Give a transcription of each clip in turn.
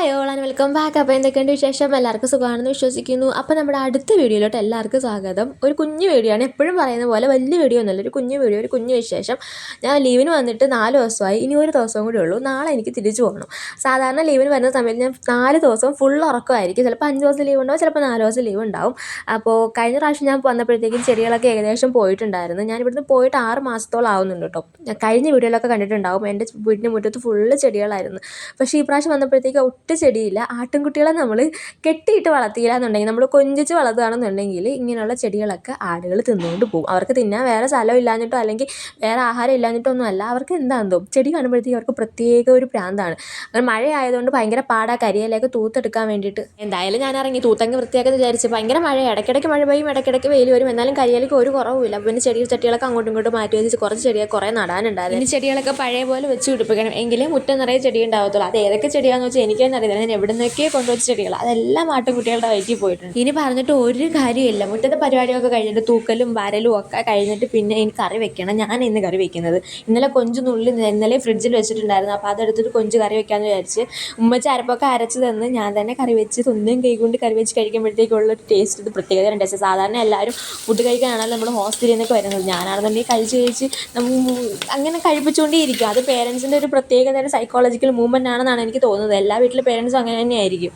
Hi all and welcome back അപ്പോൾ എന്തൊക്കെയുണ്ട് വിശേഷം? എല്ലാവർക്കും സുഖമാണെന്ന് വിശ്വസിക്കുന്നു. അപ്പോൾ നമ്മുടെ അടുത്ത വീഡിയോയിലോട്ട് എല്ലാവർക്കും സ്വാഗതം. ഒരു കുഞ്ഞു വീഡിയോ ആണ്. എപ്പോഴും പറയുന്ന പോലെ വലിയ വീഡിയോ ഒന്നുമല്ല ഒരു കുഞ്ഞു വീഡിയോ ഒരു കുഞ്ഞു വിശേഷം. ഞാൻ ലീവിന് വന്നിട്ട് നാല് ദിവസമായി. ഇനി ഒരു ദിവസവും കൂടി ഉള്ളൂ. നാളെ എനിക്ക് തിരിച്ചു പോകണം. സാധാരണ ലീവിന് വരുന്ന സമയത്ത് ഞാൻ നാല് ദിവസം ഫുൾ ഉറക്കമായിരിക്കും. ചിലപ്പോൾ അഞ്ച് ദിവസം ലീവ് ഉണ്ടാവും ചിലപ്പോൾ നാല് ദിവസം ലീവ് ഉണ്ടാവും. അപ്പോൾ കഴിഞ്ഞ പ്രാവശ്യം ഞാൻ വന്നപ്പോഴത്തേക്കും ചെടികളൊക്കെ ഏകദേശം പോയിട്ടുണ്ടായിരുന്നു. ഞാൻ ഇവിടുന്ന് പോയിട്ട് ആറ് മാസത്തോളം ആവുന്നുണ്ട് കേട്ടോ. കഴിഞ്ഞ വീഡിയോയിലൊക്കെ കണ്ടിട്ടുണ്ടാവും. എന്റെ വീടിന്റെ മുറ്റത്ത് ഫുള്ള് ചെടികളായിരുന്നു. പക്ഷേ ഈ പ്രാവശ്യം വന്നപ്പോഴത്തേക്ക് ഒട്ടും ചെടിയില്ല. ആട്ടിൻകുട്ടികളെ നമ്മൾ കെട്ടിയിട്ട് വളർത്തിയില്ല എന്നുണ്ടെങ്കിൽ നമ്മൾ കൊഞ്ചിച്ച് വളർത്തുകയാണെന്നുണ്ടെങ്കിൽ ഇങ്ങനെയുള്ള ചെടികളൊക്കെ ആടുകൾ തിന്നുകൊണ്ട് പോകും. അവർക്ക് തിന്നാൻ വേറെ സ്ഥലം ഇല്ലാഞ്ഞിട്ടോ അല്ലെങ്കിൽ വേറെ ആഹാരം ഇല്ലാഞ്ഞിട്ടോ ഒന്നും അല്ല. അവർക്ക് എന്താണെന്നോ ചെടി കാണുമ്പോഴത്തേക്ക് അവർക്ക് പ്രത്യേക ഒരു പ്രാന്താണ്. അങ്ങനെ മഴ ആയതുകൊണ്ട് ഭയങ്കര പാടാ കരിയിലേക്ക് തൂത്തെടുക്കാൻ വേണ്ടിയിട്ട്. എന്തായാലും ഞാൻ ഇറങ്ങി തൂത്തങ്ങ് വൃത്തിയാക്കി വിചാരിച്ച് ഭയങ്കര മഴ ഇടയ്ക്കിടയ്ക്ക് മഴ പെയ്യും ഇടയ്ക്കിടയ്ക്ക് വെയിൽ വരും. എന്നാലും കരിയിലേക്ക് ഒരു കുറവുമില്ല പിന്നെ ചെടി ചട്ടികളൊക്കെ അങ്ങോട്ടും ഇങ്ങോട്ടും മാറ്റി വെച്ച് കുറച്ച് ചെടിയെ കുറേ നടാനുണ്ടായിരുന്നു. ഇനി ചെടികളൊക്കെ പഴയ പോലെ വെച്ച് പിടിപ്പിക്കണം. എങ്കിലേ മുറ്റം നിറയെ ചെടി ഉണ്ടാവത്തുള്ളൂ. അത് ഏതൊക്കെ ചെടിയാണെന്ന് വെച്ചാൽ എനിക്ക് അറിയില്ല ഞാൻ എവിടെ നിന്നൊക്കെ കൊണ്ടുവച്ച ചെടികൾ അതെല്ലാം ആട്ടുകുട്ടികളുടെ വയറ്റിൽ പോയിട്ടുണ്ട്. ഇനി പറഞ്ഞിട്ട് ഒരു കാര്യമില്ല മുറ്റത്തെ പരിപാടിയൊക്കെ കഴിഞ്ഞിട്ട് തൂക്കലും വരലും ഒക്കെ കഴിഞ്ഞിട്ട് പിന്നെ എനിക്ക് കറി വെക്കണം. ഞാൻ ഇന്ന് കറി വെക്കുന്നത്. ഇന്നലെ കൊഞ്ച് നുള്ളി ഇന്നലെ ഫ്രിഡ്ജിൽ വെച്ചിട്ടുണ്ടായിരുന്നു. അപ്പോൾ അതെടുത്തിട്ട് കൊഞ്ച് കറി വെക്കാമെന്ന് വിചാരിച്ച് ഉമ്മച്ച അരപ്പൊക്കെ അരച്ച് തന്ന് ഞാൻ തന്നെ കറി വെച്ച് സ്വന്തം കൈ കൊണ്ട് കറി വെച്ച് കഴിക്കുമ്പോഴത്തേക്കുള്ള ഒരു ടേസ്റ്റ് ഇത് പ്രത്യേകത ടേസ്റ്റ് സാധാരണ എല്ലാവരും ഫുഡ് കഴിക്കാനാണല്ലോ നമ്മൾ ഹോസ്റ്റലിൽ നിന്നൊക്കെ വരുന്നത്. ഞാനാണെന്നുണ്ടെങ്കിൽ കഴിച്ച് കഴിച്ച് നമ്മ അങ്ങനെ കഴിപ്പിച്ചുകൊണ്ടേയിരിക്കും. അത് പേരൻസിന്റെ ഒരു പ്രത്യേകത സൈക്കോളജിക്കൽ മൂവ്മെന്റ് ആണെന്നാണ് എനിക്ക് തോന്നുന്നത്. എല്ലാ വീട്ടിലെ പേരൻസും അങ്ങനെ തന്നെയായിരിക്കും.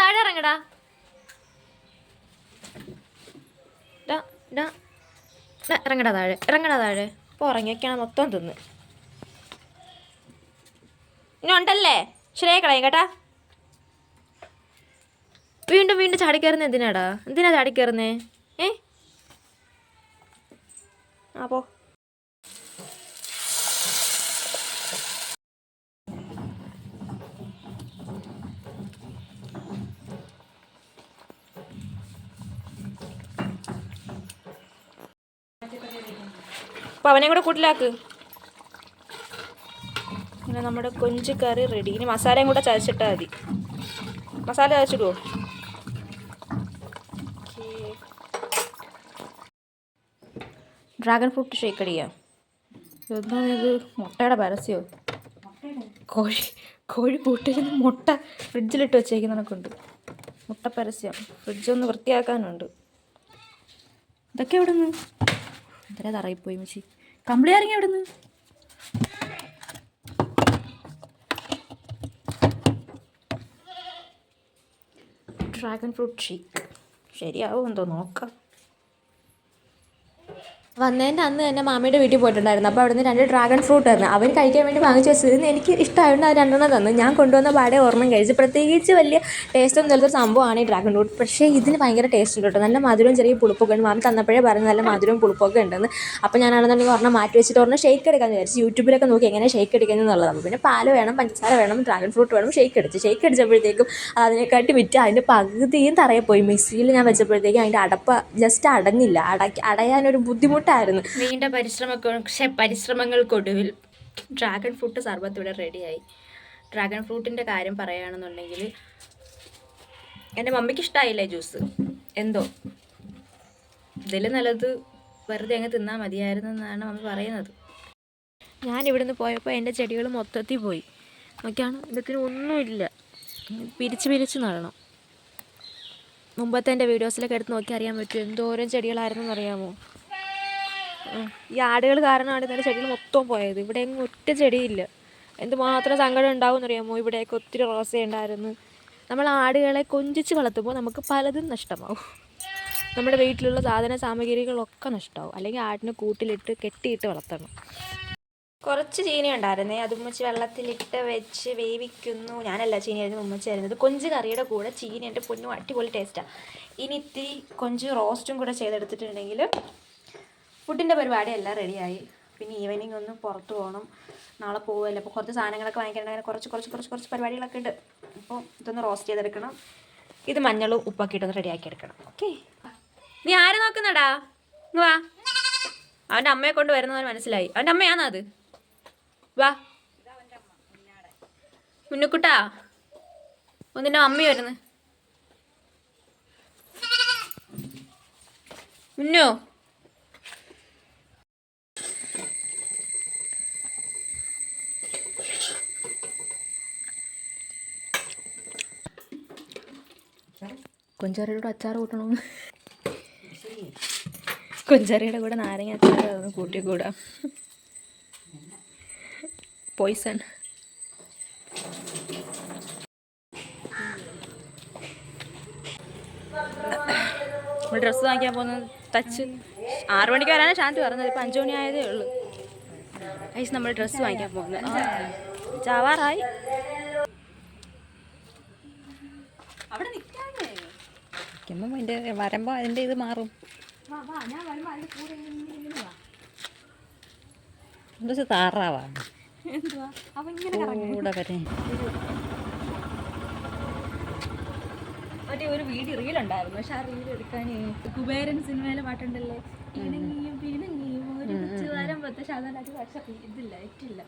താഴെ ഇറങ്ങടാ. ഇറങ്ങടാ താഴെ ഇറങ്ങടാ താഴെ. ഇപ്പോൾ ഉറങ്ങിയൊക്കെയാണ് മൊത്തം തിന്ന്. ഇനി ഉണ്ടല്ലേ? ശരിയായി കളയും കേട്ടാ. വീണ്ടും വീണ്ടും ചാടിക്കയറുന്നത് എന്തിനാടാ? എന്തിനാ ചാടിക്കയറുന്നേ ഏ? ആ അപ്പോൾ അവനെ കൂടെ കൂട്ടിലാക്ക്. പിന്നെ നമ്മുടെ കൊഞ്ച് കറി റെഡി ഇനി മസാലയും കൂടെ ചതച്ചിട്ടാൽ മതി. മസാല ചതച്ചിടുവോ? ഡ്രാഗൺ ഫ്രൂട്ട് ഷേക്ക് എന്താ ഇത് മുട്ടയുടെ പരസ്യമോ കോഴി കോഴി കൂട്ടിരുന്ന് മുട്ട ഫ്രിഡ്ജിലിട്ട് വെച്ചേക്കുന്നതൊക്കെയുണ്ട് മുട്ട പരസ്യം. ഫ്രിഡ്ജ് ഒന്ന് വൃത്തിയാക്കാനുണ്ട്. ഇതൊക്കെ എവിടെ നിന്ന് എന്തിനാ തറയിപ്പോയി മച്ചി? കമ്പിളി ഇറങ്ങി എവിടെ നിന്ന് ഡ്രാഗൺ ഫ്രൂട്ട് ഷേക്ക് ശരിയാവും എന്തോ നോക്കാം. വന്നതിന്റെ അന്ന് തന്നെ മാമിയുടെ വീട്ടിൽ പോയിട്ടുണ്ടായിരുന്നു. അപ്പോൾ അവിടുന്ന് രണ്ട് ഡ്രാഗൺ ഫ്രൂട്ട് തന്നു. അവർ കഴിക്കാൻ വേണ്ടി വാങ്ങിച്ചു വെച്ചത് എനിക്ക് ഇഷ്ടമായതുകൊണ്ട് അത് രണ്ടെണ്ണം തന്നു. ഞാൻ കൊണ്ടുവന്ന പാടെ ഓർമ്മ കഴിച്ചു. പ്രത്യേകിച്ച് വലിയ ടേസ്റ്റ് ഒന്നും ഇല്ലാത്ത സംഭവമാണ് ഈ ഡ്രാഗൺ ഫ്രൂട്ട് പക്ഷേ ഇതിന് ഭയങ്കര ടേസ്റ്റ് ഉണ്ട് കേട്ടോ. നല്ല മധുരവും ചെറിയ പുളിപ്പൊക്കെ ഉണ്ട്. മാമി തന്നപ്പോഴേ പറഞ്ഞു നല്ല മധുരവും പുളിപ്പൊക്കെ ഉണ്ടെന്ന്. അപ്പോൾ ഞാനാണെന്നുണ്ടെങ്കിൽ ഒരെണ്ണം മാറ്റി വെച്ചിട്ട് ഒരെണ്ണം ഷേക്ക് എടുക്കാമെന്ന് വിചാരിച്ചു. യൂട്യൂബിലൊക്കെ നോക്കി എങ്ങനെ ഷേക്ക് എടുക്കുന്നത് എന്നുള്ളത് അപ്പോൾ പിന്നെ പാൽ വേണം പഞ്ചസാര വേണം ഡ്രാഗൺ ഫ്രൂട്ട് വേണം ഷേക്ക് അടിച്ച് ഷേക്ക് അടിച്ചപ്പോഴത്തേക്കും അത് അതിനെക്കാട്ടി വിറ്റ്. അതിന്റെ പകുതിയും തറയെ പോയി. മിക്സിയിൽ ഞാൻ വെച്ചപ്പോഴത്തേക്കും അതിന്റെ അടപ്പ് ജസ്റ്റ് അടഞ്ഞില്ല. അടയ്ക്ക് അടയാനൊരു ബുദ്ധിമുട്ടായിരുന്നു നീണ്ട പരിശ്രമ പരിശ്രമങ്ങൾക്കൊടുവിൽ ഡ്രാഗൺ ഫ്രൂട്ട് സർബത്ത് റെഡിയായി. ഡ്രാഗൺ ഫ്രൂട്ടിന്റെ കാര്യം പറയുകയാണെന്നുണ്ടെങ്കിൽ എന്റെ മമ്മിക്ക് ഇഷ്ടമായില്ലേ ജ്യൂസ്? എന്തോ? ഇതിൽ നല്ലത് വെറുതെ അങ്ങ് തിന്നാൽ മതിയായിരുന്നു എന്നാണ് മമ്മി പറയുന്നത്. ഞാൻ ഇവിടുന്ന് പോയപ്പോൾ എന്റെ ചെടികൾ മൊത്തത്തിൽ പോയി. നോക്കിയാണ്? ഇതൊക്കെ ഒന്നുമില്ല. പിരിച്ച് പിരിച്ച് നടണം. മുമ്പത്തെ എന്റെ വീഡിയോസിലൊക്കെ എടുത്ത് നോക്കി അറിയാൻ പറ്റും എന്തോരം ചെടികളായിരുന്നു ഉം. ഈ ആടുകൾ കാരണമാണ് ഇന്നലെ ചെടികൾ മൊത്തം പോയത്. ഇവിടെ എങ്ങും ഒറ്റ ചെടിയില്ല. എന്തുമാത്രം സങ്കടം ഉണ്ടാവും എന്നറിയാമോ ഇവിടെയൊക്കെ ഒത്തിരി റോസ ഉണ്ടായിരുന്നു. നമ്മൾ ആടുകളെ കൊഞ്ചിച്ച് വളർത്തുമ്പോൾ നമുക്ക് പലതും നഷ്ടമാവും. നമ്മുടെ വീട്ടിലുള്ള സാധന സാമഗ്രികളൊക്കെ നഷ്ടമാവും. അല്ലെങ്കിൽ ആടിനെ കൂട്ടിലിട്ട് കെട്ടിയിട്ട് വളർത്തണം. കുറച്ച് ചീനി ഉണ്ടായിരുന്നേ. അത് ഉമ്മച്ചി വെള്ളത്തിലിട്ട് വെച്ച് വേവിക്കുന്നു. ഞാനല്ല ചീനി ആയിരുന്നു ഉമ്മച്ചി ആയിരുന്നത് കൊഞ്ച് കറിയുടെ കൂടെ ചീനി എന്റെ പൊന്നും അടിപൊളി ടേസ്റ്റാണ് ഇനി ഇത്തിരി കൊഞ്ച് റോസ്റ്റും കൂടെ ചെയ്തെടുത്തിട്ടുണ്ടെങ്കിൽ ഫുഡിന്റെ പരിപാടി എല്ലാം റെഡിയായി. പിന്നെ ഈവനിങ് ഒന്ന് പുറത്ത് പോകണം നാളെ പോകുമല്ലോ അപ്പോൾ കുറച്ച് സാധനങ്ങളൊക്കെ വാങ്ങിക്കണ്ടെങ്കിൽ കുറച്ച് കുറച്ച് കുറച്ച് കുറച്ച് പരിപാടികളൊക്കെ ഉണ്ട്. അപ്പോൾ ഇതൊന്ന് റോസ്റ്റ് ചെയ്തെടുക്കണം. ഇത് മഞ്ഞളും ഉപ്പൊക്കെ ഇട്ടൊന്ന് റെഡിയാക്കി എടുക്കണം ഓക്കെ നീ ആരെ നോക്കുന്നടാ? വാ. അവന്റെ അമ്മയെ കൊണ്ട് വരുന്നവന് മനസ്സിലായി. അവന്റെ അമ്മയാണോ അത്? വാ. മുന്നുക്കുട്ടാ ഒന്നിന്റെ അമ്മ വരുന്നു. മുന്നോ? കൊഞ്ചാറിയുടെ കൂടെ അച്ചാർ കൂട്ടണമെന്ന് കൊഞ്ചാറിയുടെ കൂടെ നാരങ്ങ അച്ചാർ അതൊന്ന് കൂട്ടിക്കൂടാ. പോയിസൺ ഡ്രസ്സ് വാങ്ങിക്കാൻ പോകുന്നത് ടച്ച് ആറു മണിക്ക് വരാനാണ് ശാന്തി പറഞ്ഞത്. ഇപ്പം അഞ്ചു മണി ആയതേ ഉള്ളൂ. ഐസ് നമ്മൾ ഡ്രസ്സ് വാങ്ങിക്കാൻ പോകുന്നത്. ചാവാറായി. നിൽക്കുമ്പോൾ അതിന്റെ വരുമ്പോൾ അതിന്റെ ഇത് മാറും. എന്താ താറാവാണ് കൂടെ വരെ. മറ്റേ ഒരു വീഡിയോ റീൽ ഉണ്ടായിരുന്നു. പക്ഷെ ആ റീൽ എടുക്കാൻ കുബേരൻ സിനിമയിലെ പാട്ടുണ്ടല്ലേ? ഇണങ്ങിയും പിണങ്ങിയും ഒരു വരുമ്പത്തെ ശതമാനം അത് പക്ഷെ ഇതില്ല ഇറ്റില്ല